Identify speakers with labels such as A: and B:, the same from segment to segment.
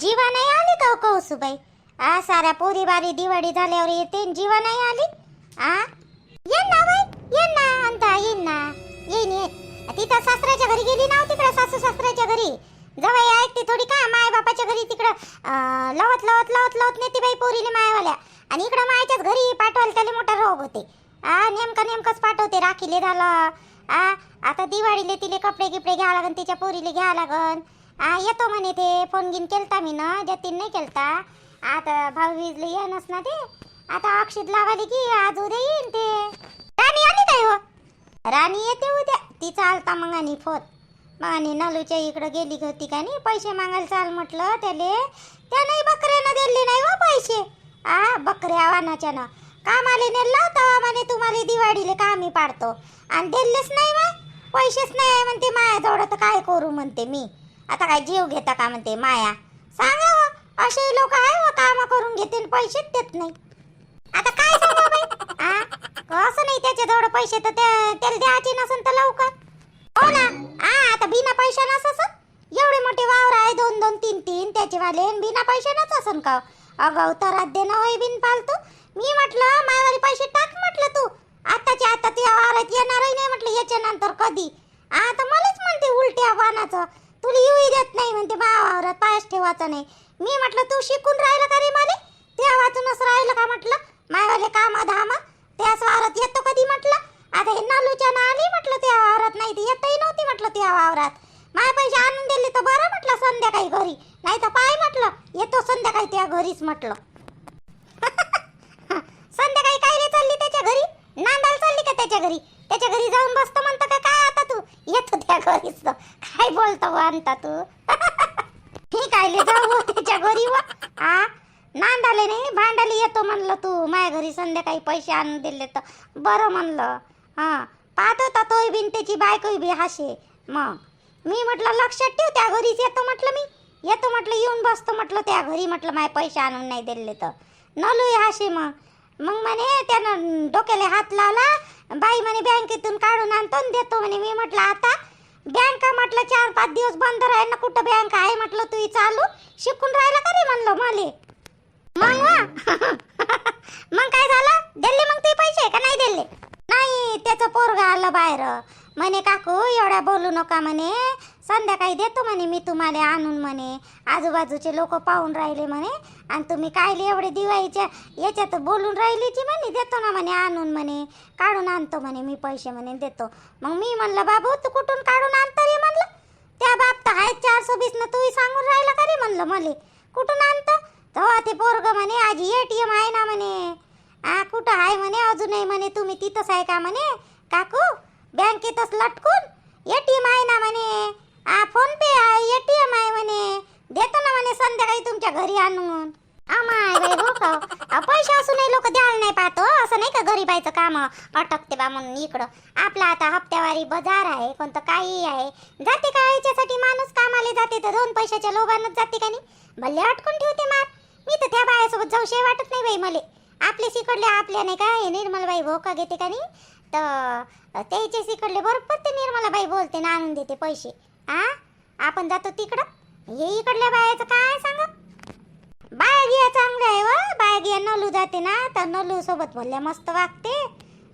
A: जीवा नाही आली का हो कौसुबाई? आ साऱ्या पोरी बारी दिवाळी झाल्यावर येते जीवा नाही आली? आ? ये ना बाई ये ना अंता येईन ना. येईन येईन तिथं सासऱ्याच्या घरी गेली ना हो तिकडं सासू सासऱ्याच्या घरी. जवळ ऐकते थोडी का माय बापाच्या घरी तिकडं लवत लवत लवत लवत नेते बाई पोरीने मायवाल्या. आणि इकडं मायच्याच घरी पाठवायला त्याला मोठा रोग होते. आ नेमकं नेमकंच पाठवते राखीले झालं. आ आता दिवाळीले तिले कपडे गिपडे घ्यावं लागन तिच्या पोरीले घ्यावं लागन. येतो म्हणे ते. फोन गिन केलता मी ना जतीन नाही केलता. आता भाऊ विजले येणच ना ते. आता अक्षित लावाली की आज उद्या येईन ते. राणी आली काय हो? राणी येते उद्या. ती चालता मग आणि फोन. मग आणि नलूच्या इकडं गेली होती का नाही पैसे मागायला चाल म्हटलं त्याले. त्यानंही बकऱ्यानं दिले नाही हो पैसे. आ बकऱ्या वानाच्यानं कामाले नेलं होतं म्हणे तुम्हाला दिवाळीले कामी पाडतो. आणि दिलेच नाही मग. पैसेच नाही म्हणते मायाजवळ तर काय करू म्हणते मी. आता काय जीव घेता का म्हणते माया? सांगा हो, असे लोक आहे व काम करून घेतील पैसेच देत नाही. आता काय सांगा हो बाई? आ? असं नाही त्याच्याजवळ पैसे तर त्या- त्याला द्यायचे नसन तर लवकर. हो ना? आ आता बिना पैशा नसस? एवढे मोठे वावर आहे दोन दोन तीन तीन त्याचे वाले बिना पैशानच असन का? अगं तर देणं होय बिन पालतू मी म्हटलं मायवाले पैसे टाक म्हटलं तू. आताच्या आता तुझ्या वावरात येणारही नाही म्हटलं याच्यानंतर कधी आता मलाच म्हणते उलट्या वानाचं तुला येऊ देत नाही म्हणते बा वावरात पायच ठेवायचा नाही. मी म्हटलं तू शिकून राहिलं का रे मला? त्या वाचूनच राहिलं का म्हटलं? मायवाले काम धामा त्याच वावरात येतो कधी म्हटलं? आता हे नालूच्या ना आली म्हटलं त्या वावरात नाही ती येतही नव्हती म्हटलं त्या वावरात. माय पैसे आणून दिले तर बरं म्हटलं संध्याकाळी घरी. नाही तर पाय म्हटलं येतो संध्याकाळी त्या घरीच म्हटलं. संध्याकाळी काय रे चालली त्याच्या घरी? नांदाल चालली का त्याच्या घरी? त्याच्या घरी जाऊन बसतो म्हणतो का काय आता तू? येतो त्या घरीच. काय बोलतो म्हणता तू? ठीक जाऊ हो त्याच्या घरी व. आ? नांदाले नाही भांडाले येतो म्हणलं तू. माझ्या घरी संध्याकाळी पैसे आणून दिले तर बरं म्हणलं. हां. पाहत होता तोय बिन त्याची बायकोही बी हाशे. मग? मी म्हटलं लक्षात ठेव त्या घरीच येतो म्हटलं मी. येतो म्हटलं येऊन बसतो म्हटलं त्या घरी म्हटलं माझे पैसे आणून नाही दिले तर. नलूही हाशे मग. मग म्हणे त्यानं डोक्याला हात लावला. बाई म्हणे बँकेतून काढून आणतो आणि देतो म्हणे. मी म्हटलं आता बँक म्हटलं चार पाच दिवस बंद राहील ना कुठं बँक आहे म्हटलं तू चालू? शिकून राहिला का रे म्हणलं मले? मग मग काय झालं? दिले मग ते पैसे का नाही दिले नाही त्याचं पोरगा आलं बाहेर. म्हणे काकू एवढ्या बोलू नका म्हणे. संध्याकाळी देतो म्हणे मी तुम्हाला आणून म्हणे. आजूबाजूचे लोक पाहून राहिले म्हणे. आणि तुम्ही कायले एवढे दिवाळीच्या याच्यात बोलून राहिलीची म्हणे देतो ना म्हणे आणून म्हणे. काढून आणतो म्हणे मी पैसे म्हणे देतो. मग मी म्हणलं बाबू तू कुठून काढून आणतो रे? म्हणलं. त्या बाप तर आहेत चारशे वीस न तूही सांगून राहिला का रे? म्हणलं मले. कुठून आणतो? तेव्हा ते पोरग म्हणे आजी ए टी एम आहे ना म्हणे. आ कुठं आहे म्हणे? अजूनही म्हणे तुम्ही तिथंच आहे का म्हणे? काकू बँकेतच लटकून ए टी एम आहे ना म्हणे. आ फोन पे आहे एटीएम आहे म्हणे. देतो ना म्हणे संध्याकाळी तुमच्या घरी आणून. आमाय बाई हो का? अ, पैसे असूनही लोक द्यायला नाही पाहतो हो. असं नाही का गरीबाईचं काम? अटकते बा म्हणून इकडं. आपला आता हप्त्यावारी बाजार आहे कोणतं काही आहे. जाते का याच्यासाठी? माणूस कामाला जाते तर दोन पैशाच्या लोभानच जाते का नाही? भले अटकून ठेवते मार. मी तर त्या बायासोबत जाऊशे वाटत नाही बाई मले. आपले सिकडले आपल्या नाही का? हे निर्मलबाई भोका घेते का नाही? तर त्याचे सिकडले बरोबर ते निर्मलाबाई बोलते ना आणून देते पैसे. आ? आपण जातो तिकडं? हे इकडल्या बायाचं काय सांग? बाया गिया चांगल्या आहे व. बाया गिया नलू जाते ना तर नलू सोबत बोलल्या मस्त वागते.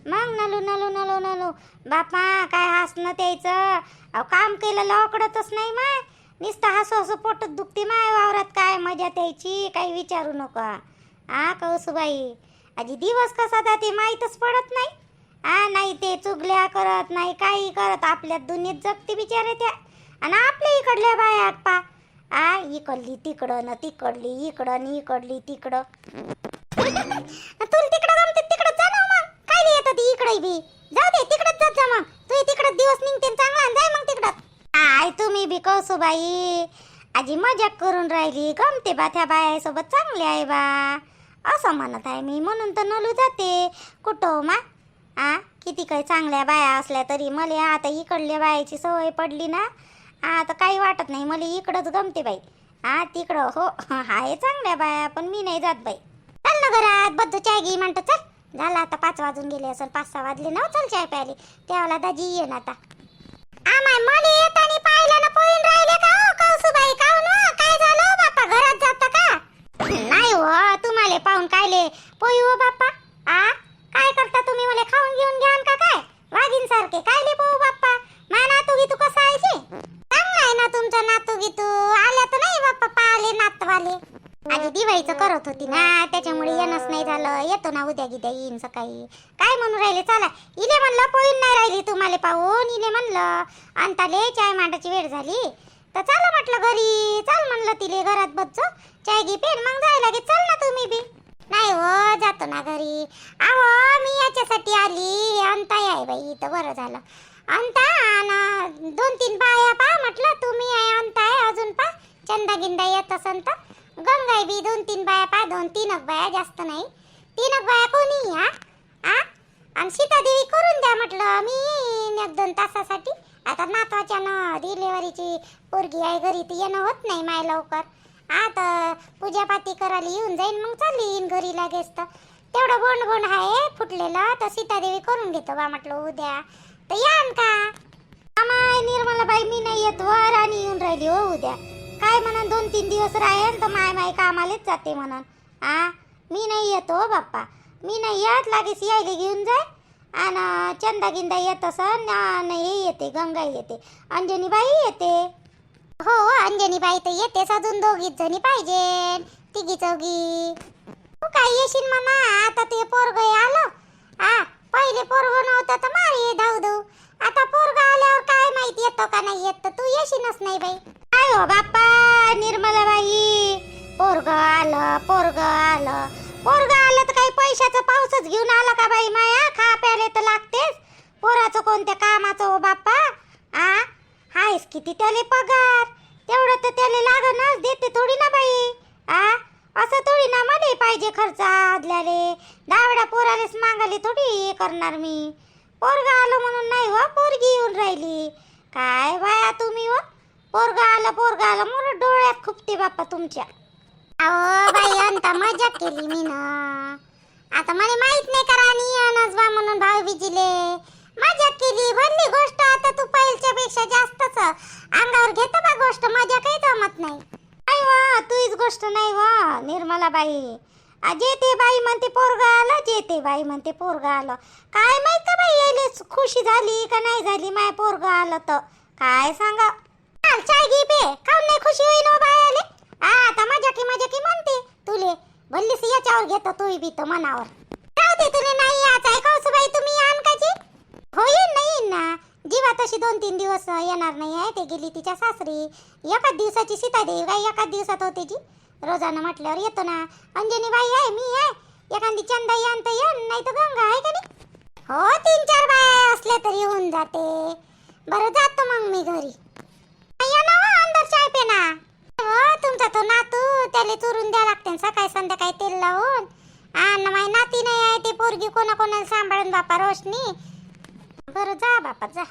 A: मग नलू नलू नलू नलू. बापा काय हसणं त्यायचं अहो काम केलं लवकडतच नाही माय. नुसतं हसू हसू पोटत दुखते माय वावरात. काय मजा त्यायची काही विचारू नका. आ कौसुबाई आजी दिवस कसा जाते माहीतच पडत नाही. आ नाही ते चुगल्या करत नाही काही करत. आपल्या दुनियेत जगते बिचारे त्या. आणि आपल्या इकडल्या बाया पा. आ इकडली तिकडं न तिकडली इकडं न इकडली तिकडं. तुला तिकडं जमते तिकडं जा ना मग. काय येतं ती इकडे बी? जाऊ दे तिकडच जात जा मग. तू तिकडं दिवस निघते चांगला जाय मग तिकडं. आय तुम्ही बी कौसुबाई आजी मजाक करून राहिली. गमते बा त्या बायासोबत चांगली आहे बा. असं म्हणत आहे मी म्हणून तर नलू जाते. कुठं हो मा? आ किती काही चांगल्या बाया असल्या तरी मला आता इकडल्या बायाची सवय पडली ना. हा तर काही वाटत नाही. मला इकडंच गमते बाई. हा तिकडं हो आहे चांगल्या बाया पण मी नाही जात बाई. चल ना घरात बद्ध चाय घे म्हणतो चल. झालं आता पाच वाजून गेले असेल पाच सहा वाजले ना चल चाय प्यायले. त्यावेळेला दाजी येईन आता. आमाय मला येतानी पाहिलं ना पोईन राहिले का हो कौसुबाई? का हो ना काय झालं हो, बापा घरात हो, पाहून कायले. पोई हो बाप्पा. आ काय करता तुम्ही मला खाऊन घेऊन घ्यान का काय? वाघीन सारखे. कायले पोहू बाप्पा? माना नातू तू कसं आहे आहे ना तुमचा नातू गीतू आल्या तर नाही बाप्पा पाहिले नातवाले. आधी दिवाळीचं करत होती ना त्याच्यामुळे येणंच नाही झालं. येतो ना उद्या गिद्या येईन सकाळी. काय म्हणून राहिले? चला. इले म्हणलं पोईन नाही राहिली तुम्हाला पाहून. इले म्हणलं अंताले चाय मांडाची वेळ झाली. तर चला म्हटलं घरी. चल म्हणलं तिले घरात बच्चो चाय घे पेन. मग जायला गे चल ना तुम्ही बी. नाही हो जातो ना घरी. अहो मी याच्यासाठी आली. अंताय आहे बाई तर बरं झालं. अंता आणि दोन तीन बाया पा म्हटलं तुम्ही आहे अंता आहे अजून पा. चंदा गिंदा येत असन तर. गंगाई बी दोन तीन बाया पा दोन तीनच बाया जास्त नाही. तीनच बाया कोणी हा आ? आणि सीतादेवी करून द्या म्हटलं मी येईन एक दोन तासासाठी. आता नातवाच्या ना डिलेवरीची पोरगी आहे घरी ती येणं होत नाही माय लवकर. आता पूजापाती करायला येऊन जाईन मग चालली येईन घरी लागेच तर. तेवढं बोंड बोंड आहे फुटलेलं तर सीतादेवी करून घेतो बा म्हटलं उद्या. तर यान का माय निर्मला बाई मी नाही येत वर आणि येऊन राहिली हो उद्या. काय म्हणा दोन तीन दिवस राहील तर माय माय कामालेच जाते म्हणून. आ मी नाही येतो हो बाप्पा. मी नाही येत लागेच यायला घेऊन जाय. आणि चंदा गिंदा येत असं नाही हे येते गंगा येते. अंजनीबाई येते. हो अंजनीबाई तर येतेच अजून दोघीच जणी पाहिजे तिघी चौघी. तू काय येशील मामा? आता ते पोर खुपते बाप्पा तुमच्या. अहो बाई अंता मजा केली मी ना. आता मला माहीत नाही का राणी बा म्हणून भाऊ बिजीले मजा केली भरली गोष्ट आता तू पहिलच्या पेक्षा जास्तच. अंगावर घेतो बा गोष्ट मजा काही जमत नाही. नाही वा तुझीच गोष्ट नाही वा निर्मला बाई. जे ते बाई म्हणते पोरगा आलं जे ते बाई म्हणते पोरगा आलं. काय माहीत का बाई यायले खुशी झाली का नाही झाली माय पोरगा आलं तर? काय सांगा? चाल चाय घे पे. काऊन नाही खुशी होईल हो बायाले आ, आता मजा की मजा की म्हणते तुले. भल्लीस याच्यावर घेतो तू बी तर मनावर. जाऊ दे तुले नाही याच ऐकावस बाई तुम्ही आण काची हो येईन ना येईन ना. जीवा तशी दोन तीन दिवस येणार नाही आहे ते गेली तिच्या सासरी. एकाच दिवसाची सीतादेवी काय एकाच दिवसात होते जी. रोजानं म्हटल्यावर येतो ना. अंजनी बाई आहे मी आहे. एखादी चंदा यान तर येन नाही तर गंगा आहे का नाही? हो तीन चार बाया असल्या तरी होऊन जाते. बरं जातो मग मी घरी. चाय पे ना हो तुमचा तो नातू त्याला चुरून द्या लागते सकाळी संध्याकाळी तेल लावून. आणि माझी नाती नाही आहे ते पोरगी कोणा कोणाला सांभाळून बापा रोशनी. बरं जा बापा जा.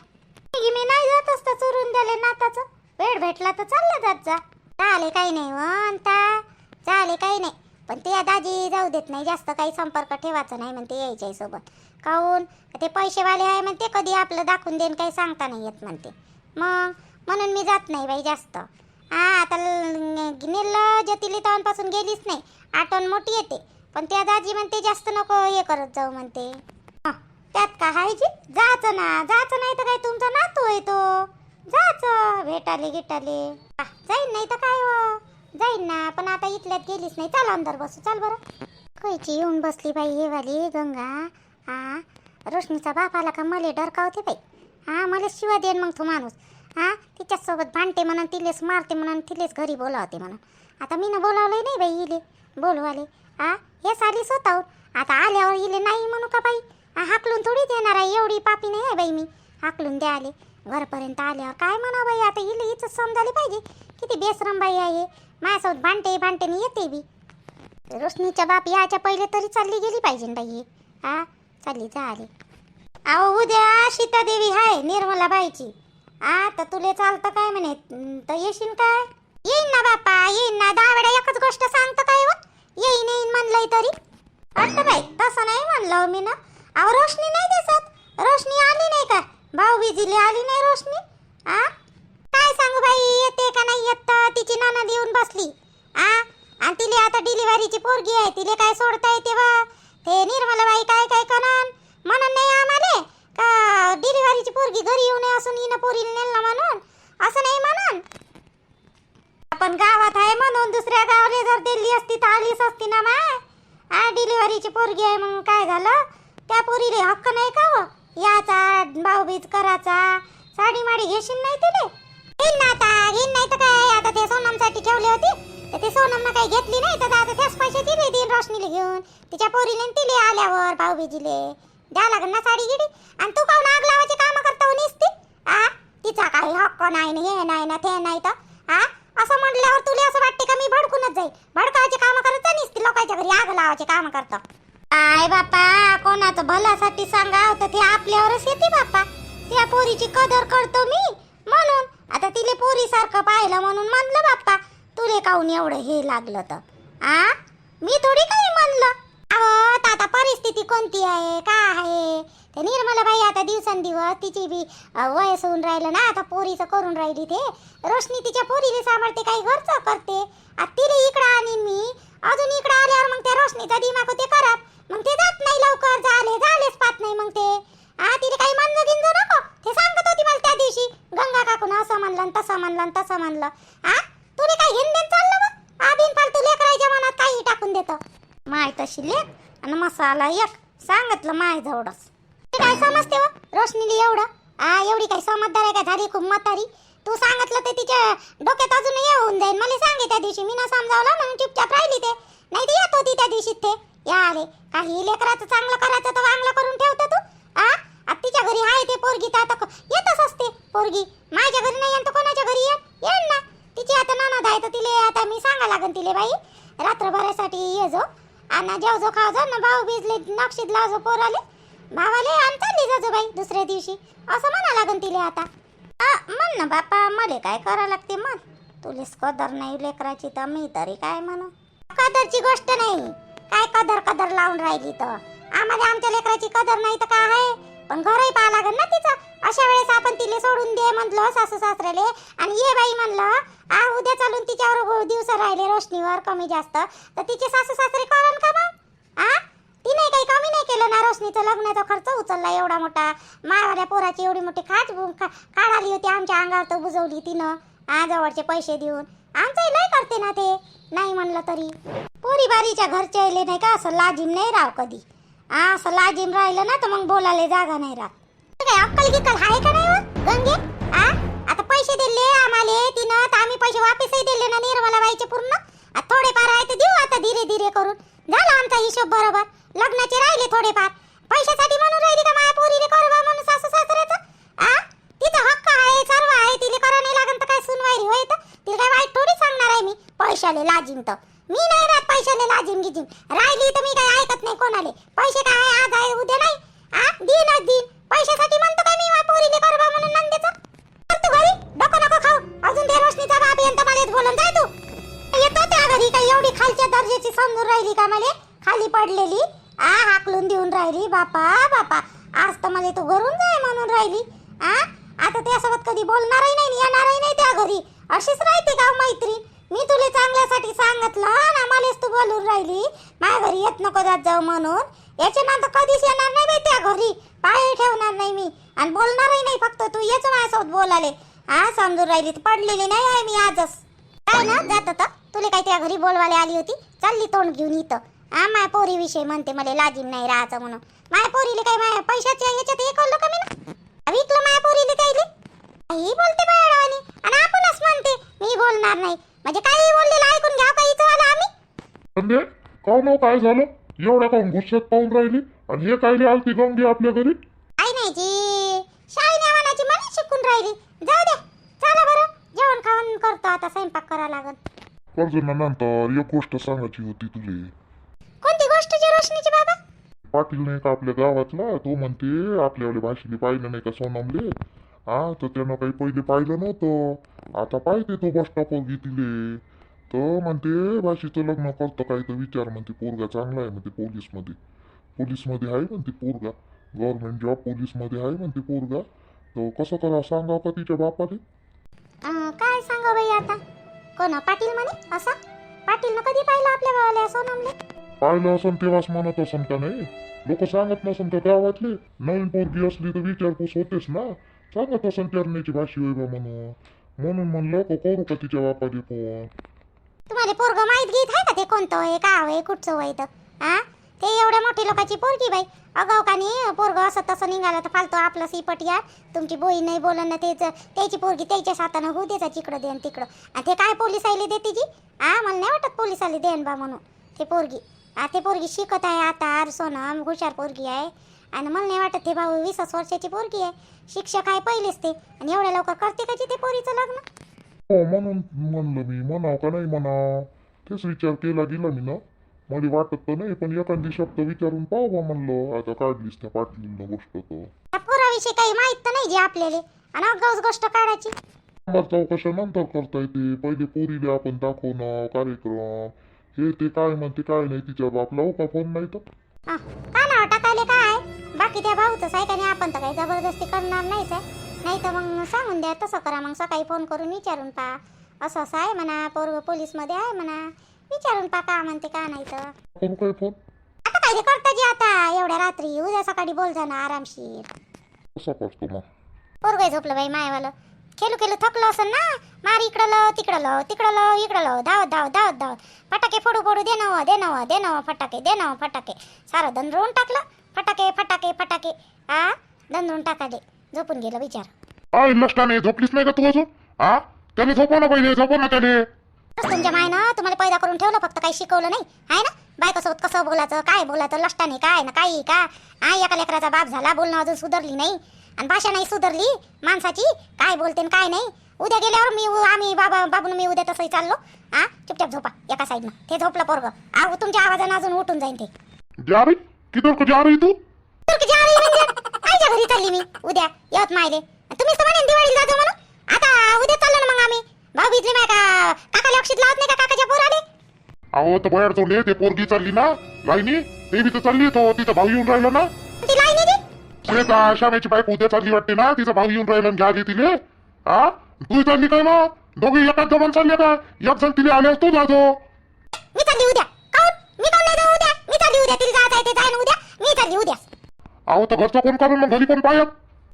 A: मी नाही जात असता चुरून द्याले नाताचं. वेळ भेटला तर चालला जात जा. चाले काही नाही हो, म्हणता चाले काही नाही. पण ते दाजी जाऊ देत नाही जास्त काही संपर्क ठेवायचा नाही म्हणते यायच्या सोबत. काहून? ते पैसेवाले आहे म्हणते कधी आपलं दाखवून देईन काही सांगता नाही येत म्हणते. मग? म्हणून मी जात नाही बाई जास्त. हा आता नेलं ज्योतिली तवांपासून गेलीच नाही. आठवण मोठी येते. पण त्या दाजी म्हणते जास्त नको हे करत जाऊ म्हणते. त्यात का हाय जी? जायचं ना जायचं नाही तर काय तुमचा नातू आहे तो. जायचं भेटाले गिटाले. जाईन नाही तर काय हो? जाईन ना पण आता इथल्यात गेलीच नाही. चला अंदर बसू चाल बरं. कायची येऊन बसली बाई हे वाली गंगा. हा रोशनीचा बाप आला का मले डरकावते बाई. हा मला शिवा देन मग तो माणूस. हा? तिच्यासोबत भांडते म्हणून तिलेच मारते म्हणून तिलेच घरी बोलावते म्हणून. आता मी ना बोलावले नाही बाई इले बोलवाले. आ हे साली स्वतःहून. आता आल्यावर इले नाही म्हणू का बाई? हाकलून थोडी देणार आहे एवढी पापी नाही आहे बाई मी. हाकलून द्या आले घरपर्यंत आल्यावर काय म्हणा बाई? आता इले हिच समजाली पाहिजे. किती बेसरम बाई आहे माझ्यासोबत भांडते भांडते येते बी. रोशनीच्या बाप याच्या पहिले तरी चालली गेली पाहिजे बाई हा. चालली जा आले अहो उद्या सीतादेवी आहे निर्मला बाईची. आ तर तुले चालतं काय म्हणे? तर येशील काय येईन ना बापा येईन ना. दहा वेळा एकच गोष्ट सांगतं काय व येईन येईन म्हणलंय तरी. अट्ट बाई तसं नाही म्हणलं हो मी ना. अहो रोशनी नाही दिसत. रोशनी आली नाही का? भाऊ बिजीली आली नाही रोशनी? आ? काय सांगू बाई येते का नाही येत तर? तिची ननद येऊन बसली. आ? आणि तिले आता डिलिव्हरीची पोरगी आहे तिले काय सोडता येते वा ते निर्मलाबाई काय काय करण म्हणून नाही आम्हाला. का डिलिव्हरीची पोरगी घरी येऊ नये असून हिनं पोरीला नेलं म्हणून. असं नाही म्हणून. आपण गावात आहे म्हणून दुसऱ्या गावाला जर दिली असती तर आलीच असती ना माय. आ डिलिव्हरीची पोरगी आहे मग काय झालं? त्या पोरीले हक्क नाही का हो? याचा भाऊबीज करायचा साडी माडी घेशील नाही तिले? घेईन ना आता घेईन नाही तर काय? आता ते सोनमसाठी ठेवली होती. तर ते सोनमनं काही घेतली नाही. तर आता त्याच पैसे तिले देईन रोशनीला घेऊन तिच्या पोरीले तिले आल्यावर भाऊबीजीले. द्या लागेल ना साडी गिडी. आणि तू काऊन आग लावायची कामं करतो निसती? आ? तिचा काही हक्क नाही ना हे नाही ना ते नाही तर. आ? असं म्हटल्यावर तुला असं वाटते का मी भडकूनच जाईल भडकावाचे काम करत निसती लोकांच्या घरी आग लावायचे काम करतो. आय बापा कोणाचं भल्यासाठी सांगा तर ते आपल्यावरच येते बापा त्या पोरीची कदर करतो मी म्हणून. आता तिले पोरी सारखं पाहिलं म्हणून म्हणलं बाप्पा. तुले काऊन एवढं हे लागलं तर? आ? मी थोडी काही म्हणलं अहो आता परिस्थिती कोणती आहे? का आहे? ते निर्मलाबाई आता दिवसेंदिवस तिची बी वयस होऊन राहिलं ना आता पोरीचं करून राहिली ते. रोशनी तिच्या पोरीला सांभाळते काही घरचं करते. आता तिला इकडं आणीन मी. अजून इकडं आल्यावर मग त्या रोशनीचा दिमाग ते करत मग ते जात नाही लवकर झाले झालेच पाहत नाही मग ते. आ तिला काही म्हणलं गिंजू नको. ते सांगत होती मला त्या दिवशी गंगा काकून असं म्हणलं तसं म्हणलं तसं म्हणलं. आ तुला काही हिंदेन चाललं मग? आबीन फालतू लेकराच्या मनात काही टाकून देतं. माय तशी लेख आणि मसाला एक. सांगितलं माय जवळच. ते काय समजते हो? व रोशनीली एवढं? आ एवढी काय समजदार आहे का झाली? खूप म्हातारी. तू सांगितलं ते तिच्या डोक्यात अजून होऊन जाईल. मला सांगे त्या दिवशी. मी ना समजावलं म्हणून चुपचाप राहिली ते. नाही तर येत होती त्या दिवशी ते. या आले. काही लेकराचं चांगलं करायचं तर वांगलं करून ठेवतं तू. आ? आता तिच्या घरी आहे ते पोरगी तर आता येतच असते पोरगी. माझ्या घरी नाही येईन तर कोणाच्या घरी ये येईन ना. तिची आता ननद आहे तर तिले आता मी सांगा लागेल तिले बाई. रात्रभरासाठी ये जो. आणि जेवजो खावजो ना भाऊ भिजले नक्षीत लावजो पोराले. भावाले आणतो निजाजो बाई दुसऱ्या दिवशी. असं म्हणा लागन तिले आता. म्हण ना बापा मले काय करा लागते मग तुलेच कदर नाही लेकराची तर मी तरी काय म्हणू? कदरची गोष्ट नाही. काय कदर कदर लावून राहिली तर? आम्हाला आमच्या लेकराची कदर नाही तर काय आहे? पण घरही पाहा लागेल ना तिचं. अशा वेळेस आपण तिले सोडून दे म्हणलं सासू सासऱ्याले. आणि ये बाई म्हणलं आ उद्या चालून तिच्यावर दिवस राहिले रोशनीवर कमी जास्त. तर तिचे सासू सासरे कारण का मग? आ? तिने काही कमी नाही केलं ना रोशनीचं लग्नाचा खर्च उचलला एवढा मोठा. मावाल्या पोराची एवढी मोठी खाट बु- खाड आली होती आमच्या अंगावर तर बुजवली तिनं. आ जवळचे पैसे देऊन. आमचंही लय करते ना ते. नाही म्हणलं तरी. पोरी बारीच्या घरच्या येले नाही का असं लाजीम नाही राव कधी. असं लाजीम राहिलं ना तर मग बोलायला जागा नाही राहत. काय अक्कल गिक्कल आहे का नाही गंगे? आ आता पैसे दिले आम्हाले तिनं तर आम्ही पैसे वापसही दिले ना निर्मला बाईचे पूर्ण. थोडेफार आहे तर देऊ आता धीरे धीरे करून. झाला आमचा हिशोब बरोबर. लग्नाचे राहिले थोडेफार. पैशासाठी म्हणून राहिली का माझ्या पोरीने करवा म्हणून सासू सासऱ्याचं. आ? तिचा हक्क आहे सर्व आहे तिला करा नाही लागन तर काय सुनवायरी होय तर? तिला काय वाईट थोडी सांगणार आहे मी? पैशाले लाजीम तर. मी नाही राहत. पैशाले लाजीम गिजीम राहिली तर मी काय ऐकत नाही कोणाले. पैसे काय आहे, आज आहे उद्या नाही. आ? दिन दिन. पैशासाठी म्हणतो काय मी? माझ्या पोरीने करू म्हणून नंदेचं. चल तू घरी. डोकं नको खाऊ. अजून ते रोशनीचा बाप येईन तर बोलून. जाय तू. येतो त्या घरी. काय एवढी खालच्या दर्जाची समजून राहिली का मला? खाली पडलेली. आ हाकलून देऊन राहिली. बापा बापा. आज तर मला तू घरून जाय म्हणून राहिली. आ? आता त्यासोबत कधी बोलणारही नाही येणारही नाही त्या घरी. अशीच राहते का हो मैत्री मी तुला चांगल्यासाठी सांगितलं ना मलाच तू बोलून राहिली. माझ्या घरी येत नको जात जाऊ म्हणून. याच्या नंतर कधीच येणार नाही बाई त्या घरी. पाय ठेवणार नाही मी. आणि बोलणारही नाही फक्त तू. येच माझ्यासोबत बोलाले हा समजून राहिली पडलेली नाही आहे मी आजच. काय ना जात तर तुला काही त्या घरी बोलवायला आली होती? चालली तोंड घेऊन इथं. हा माया पोरी विषय म्हणते मला लाजीम नाही राहायचं म्हणून. माया पोरीले काय माया पैशाच्या याच्यात हे कळलं का मी ना? विकलं माया पोरीले त्याईले? काही बोलते बाळावानी आणि आपणच म्हणते मी बोलणार नाही. म्हणजे काही बोललेलं ऐकून घ्याव का इथं आला आम्ही.
B: संध्या काव नाव काय झालं? एवढ्या काऊन गुस्स्यात पाहून राहिली? आणि हे कायले आलती गंगी आपल्या घरी?
A: आई नाही जी. शाळी नेवानाची मला शिकून राहिली. जाऊ दे चला बरं. जेवण खावण करतो आता स्वयंपाक करा लागल.
B: कर्जना नंतर एक गोष्ट सांगायची होती तुले.
A: कोणती गोष्ट जी रोशनीची बाबा?
B: पाटील नाही का आपल्या गावातला? तो म्हणते आपल्यावाले भाषेने पाहिलं नाही का सोनमले? हा तर त्यानं काही पहिले पाहिलं नव्हतं. आता पाहिजे तो बस स्टॉपवर घेतले. तर म्हणते भाषेचं लग्न करतं काही तर विचार म्हणते पोरगा चांगला आहे म्हणते पोलीसमध्ये. पोलीसमध्ये आहे म्हणते पोरगा. गव्हर्नमेंट जॉब पोलीसमध्ये आहे म्हणते पोरगा. तर कसं करा सांगा का तिच्या बापाले?
A: अं, काय सांगा बाई आता? कोण पाटील म्हणे? असा? पाटीलनं कधी पाहिलं आपल्या गावाला सोनमले
B: पाहिलं असं तेव्हाच म्हणत असन का नाही? लोक सांगत नसन का गावातले? नवीन पोरगी असली तर विचारपूस होतेच ना. सांगत असन चरण्याची भाषी होय बा म्हणून म्हणून म्हणलं का करू का तिच्या बापाली फोन
A: तुम्हाला पोरग माहीत घेत आहे का ते कोणतं? आहे का हो? आहे कुठचं वय तर हा ते एवढ्या मोठी लोकांची पोरगी बाई. अगाव का नाही? पोरग असं तसं निघालं तर फालतो आपलं सिपट या तुमची बोई नाही बोलणं तेच. त्याची पोरगी त्याच्या सातानं होऊ द्यायचा तिकडं देन तिकडं. आणि ते काय पोलीस आली देते जी? हा मला नाही वाटत पोलीस आली देन बा म्हणून. ते पोरगी. आ ते पोरगी शिकत आहे आता. आर सोनम हुशार पोरगी आहे. आणि मला नाही वाटत ते भाऊ वीस वर्षाची पोरगी आहे. शिक्षक आहे पहिलेच ते. आणि एवढ्या लवकर करते का ते पोरीचं लग्न?
B: हो म्हणून म्हणलं मी म्हणाव का नाही म्हणा. तेच विचार केला गेला मी ना. मला वाटत तर नाही पण एखादी शब्द विचारून पाहू बा म्हणलं. आता काढलीस त्या पाटलीनं गोष्ट तर.
A: त्या पोराविषयी काही माहीत तर नाही जी आपल्याला. आणि अगाऊच गोष्ट काढायची.
B: चौकशा नंतर करता येते. पहिले पोरीला आपण दाखवणं कार्यक्रम. हे ते काय म्हणते काय नाही तिच्या बाप लावू का फोन नाही तर?
A: हा, का बाकी त्या भाऊचंच आहे का नाही आपण तर काही जबरदस्ती करणार नाहीच आहे. नाही तर मग सांगून द्या तसं करा मग सकाळी फोन करून विचारून पहा. असं असं आहे म्हणा पोरग पोलीसमध्ये आहे म्हणा. विचारून पहा का म्हणते का नाही तर.
B: करू काय फोन
A: आता काय ते करता जी आता एवढ्या रात्री उद्या सकाळी बोल जा ना आरामशीर.
B: कसा करतो मग?
A: पोरग झोपलं बाई मायवालं. खेळू खेळू थकलो असेल ना मार इकडं लो तिकडं लो तिकडं लो इकडं लो धावत धावत धावत धावत फटाके फोडू फोडू दे नव दे नव दे नव फटाके दे नव फटाके. सारं दंडरून टाकलं. फटाके फटाके फटाके. आ? दंडरून टाकाले झोपून गेलं विचार.
B: आय लष्टाने झोपलीस नाही का तू अजून? हा त्याने झोपव ना पहिले झोपव ना
A: तुमच्या मायनं तुम्हाला पैदा करून ठेवलं फक्त काही शिकवलं नाही. आहे ना? बायकोसोबत कसं बोलायचं काय बोलायचं लष्टाने काय ना काही का? हा एका लेकराचा बाप झाला बोलणं अजून सुधारली नाही. आणि भाषा नाही सुधारली माणसाची काय बोलते आणि काय नाही. उद्या गेल्यावर मी आम्ही बाबा बाबून मी उद्या तसंही चाललो. हा चुपचाप झोपा एका साईडनं. ते झोपलं पोरग. आ तुमच्या आवाजानं अजून उठून जाईन ते.
B: किधर को जा रही तू?
A: तर की जा रही म्हणजे आईच्या घरी चालली मी. उद्या यवत मायले. तुम्हीच तर म्हणे दिवाळीला जातो म्हणून. आता उद्या चाललो ना मग आम्ही. भाऊ भिजली माय का काकाला अक्षित लावत नाही का काकाच्या पोराले?
B: अहो तर बाहेर तोंडे ते पोरगी चालली ना? लाईनी ते बी तर चालली तो. तिचा भाऊ येऊन राहिला ना?
A: ती लाईनी जी
B: श्वेता श्यामेची बायको उद्या चालली वाटते ना? तिचा भाऊ येऊन राहिला घ्या दे तिले. हा तू चालली काय मग? दोघे एकाच जमान चालले का? एक जण तिले आल्यास तू जातो.
A: मी चालली उद्या काऊन मी काऊन नाही जाऊ उद्या मी चालली उद्या तिला जायचं आहे ते जाईन उद्या. मी चालली उद्या.
B: अहो तर घरचं कोण करून मग घरी कोण पाहत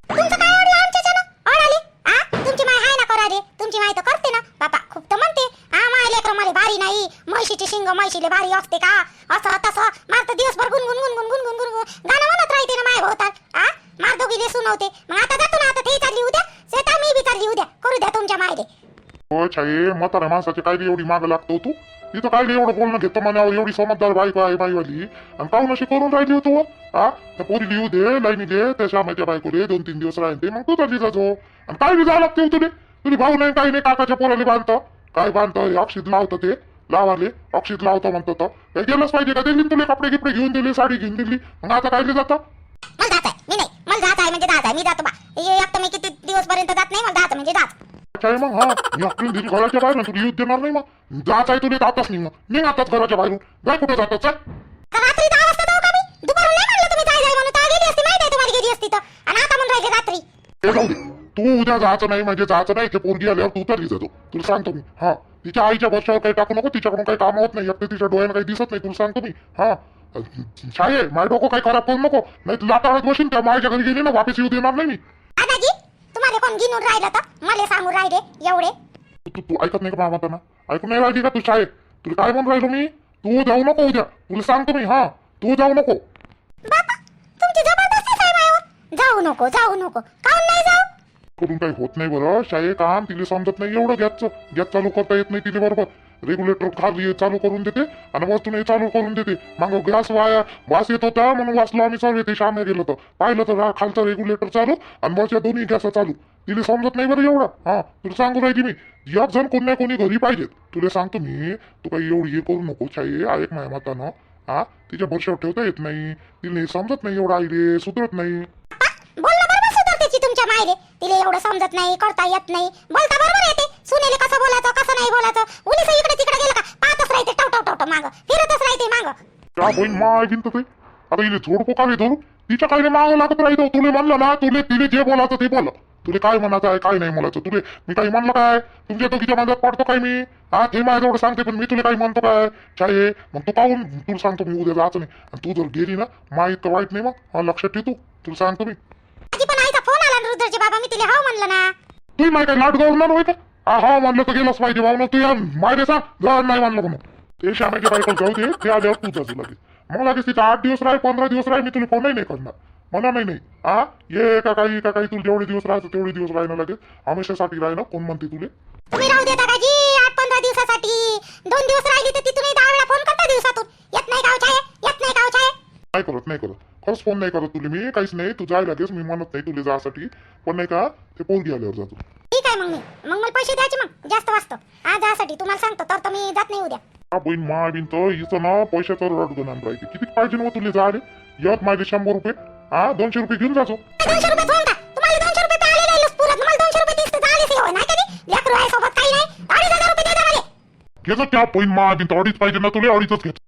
A: तुमचं काय अडलं आमच्याच्यानं अडाले आ? तुमची माय हाय ना करा रे तुमची माय तर करते ना. बापा खूप तर म्हणते. हा माय लेकर मला भारी नाही. म्हशीची शिंग म्हशीले भारी असते का? असं तसं. मार तर दिवसभर गुणगुन गुणगुन गुणगुन गुणगुन गाणं म्हणत राहते ना माय भोवतात आ? मार दोघीले सुनवते मग आता जातो ना आता ते चालली उद्या. शेता मी बी चालली उद्या. करू द्या तुमच्या मायले.
B: हो छाये म्हाताऱ्या माणसाचे काय रे एवढी माग लागतो हो तू? तिथं काय रे एवढं बोलणं घेतो मनावर एवढी समजदार बायको आहे बाईवाली आणि काहून अशी करून राहिली होतो हा? त्या पोरी लिहू दे लाईनी दे त्या श्यामाच्या बायकोले दोन तीन दिवस राहिले ते मग तू चालली जातो आणि काय बी जावं लागते हो तुले? तुझी भाऊ नाही काही नाही काकाच्या पोराले बांधतं. काय बांधतं? अक्षित लावतं ते लावाले. अक्षित लावतो म्हणतो तर. काही गेलंच पाहिजे का? दिली तुले कपडे गिपडे घेऊन दिले साडी घेऊन दिली. मग आता काय जातं?
A: मला जात आहे मी नाही. मला जात आहे म्हणजे जात आहे. मी जातो बा. एक तर मी किती दिवसपर्यंत जात नाही मला जात म्हणजे जात.
B: काय मग हा. मी आपली दिली घराच्या बाहेर तुला येऊ देणार नाही मग. जात आहे तुला आताच नाही मग. निघ आताच घराच्या बाहेरून. जाय कुठे जातात चाल.
A: का रात्री दहा वाजता जाऊ का मी? दुपारून नाही म्हणलं तुम्ही जाय जाय म्हणून. तर गेली असती माहिती आहे तुम्हाला गेली असती तर. आणि आता म्हणून राहिले रात्री.
B: ते जाऊ दे. तू उद्या जायचं नाही म्हणजे जायचं नाही ते पोरगी आल्यावर तू उतरली जातो तुला सांगतो मी हा. तिच्या आईच्या वर्षावर काही टाकू नको तिच्याकडून काही काम होत नाही. एकटे तिच्या डोळ्यानं काही दिसत नाही तुला सांगतो मी हा. शाळे माय डोकं काही खराब करू नको. नाही तुला आता बसून त्या मायच्या घरी गेली ना वापस येऊ देणार नाही मी.
A: तुम्हाला कोण गिनून राहिलं तर? मला सांगू राहिले एवढे.
B: तू ऐकत नाही का मामा ना ऐकून नाही राहिली का तू शाळेत? तुला काय म्हणून राहिलो मी? तू जाऊ नको उद्या. तुला सांगतो मी हा. तू जाऊ नको.
A: बापा तुमची जबरदस्तीच आहे मायावर जाऊ नको जाऊ नको. काऊन नाही जाऊ.
B: करून काही होत नाही बरं. शाळे काम तिला समजत नाही एवढं. गॅसचं गॅस चालू करता येत नाही तिला बरोबर. रेग्युलेटर खाली चालू करून देते आणि वस्तूने चालू करून देते. मग गॅस वाया वास येत होता म्हणून वाचलो आम्ही सर्व ते शामे गेलो तर पाहिलं तर हा खालचं रेग्युलेटर चालू आणि वरच्या दोन्ही गॅस चालू. तिला समजत नाही बरं एवढं. हा तुला सांगू राहिली मी. एक जण कोणी ना कोणी घरी पाहिजेत. तुला सांगतो मी तू काही एवढी हे करू नको छाई ऐक माझ्या मतानं हा तिच्या भरशावर ठेवता येत नाही. तिला समजत नाही एवढा आईले सुधरत नाही.
A: बापा, बोलणं बरोबर सुधारतेची तुमच्या मायले. तिला एवढं समजत नाही करता येत नाही. बोलता बरोबर येते सुनेले कसं बोलायचं कसं नाही बोलायचं? उलीस इकडे तिकडे गेलं का? पाहतच राहते टव टव टव टव माग. फिरतच राहते माग.
B: त्या बहीण माय भिंत ते. आता इले झोडपो का रे धरू तिच्या काही मागं लागत राहितो तुले म्हणलं ना तुले तिने जे बोलायचं ते बोल. तुले काय म्हणायचं आहे काय नाही म्हणायचं. तुले मी काही म्हणलं काय? तुमच्या दोघीच्या माझ्यात पडतो काय मी? हा ते माझ्याजवळ सांगते पण मी तुला काही म्हणतो काय? चाहे मग तू पाहून तुला सांगतो मी उद्या जायचं नाही. आणि तू जर गेली ना मा इतकं वाईट नाही मग. हा, लक्षात ठेव तू. तुला सांगतो मी.
A: माझी पण आईचा फोन आला ना रुद्रचे बाबा मी तिला हो म्हणलं ना.
B: तू माहिती काय लाट गवणार होय का? हा हा म्हणलं तर गेलाच पाहिजे भाऊ तू या मायरे सांग. जा नाही का मग. ते श्यामाच्या बायको जाऊ दे ते आल्यावर तू जाऊ लागेल मग लागेल तिथं आठ दिवस राह पंधरा दिवस राह मी तुला फोनही नाही करणार. म्हणा नाही नाही. हा ये का काही का काही तुला जेवढे दिवस राहायचं तेवढे दिवस राहणं लागेल हमेशासाठी राहिलं कोण म्हणते तुले?
A: तुम्ही राहू देता का जी आठ पंधरा दिवसासाठी. दोन दिवस राहिली तर तिथून दहा वेळा फोन करता दिवसातून. येत नाही गाव छाये येत नाही गाव छाये
B: नाही करत नाही करत. खरंच फोन नाही करत तुला मी. काहीच नाही. तू जाय लागेल मी म्हणत नाही तुला जासाठी. पण नाही का ते पोरगी आल्यावर जातो.
A: ठीक आहे मग मी. मग मला पैसे द्यायचे मग. जास्त वाचतो. आज जासाठी तुम्हाला सांगतो तर तर मी जात नाही उद्या.
B: हा बहीण मा बिन तर हिचं ना पैशाचं रडगण राहते किती पाहिजे ना तुला जायले यत माझे शंभर रुपये. हा दोनशे रुपये घेऊन जातो.
A: दोनशे रुपये फोन का तुम्हाला दोनशे रुपये तर आलेले आहे पुरत. मला दोनशे रुपये दिसते झाले सेवा नाही कधी? लेकरू आहे सोबत काही नाही. अडीच हजार रुपये द्या मला.
B: घेतो त्या बहीण मा बिन तर अडीच पाहिजे ना तुला अडीचच घेतो.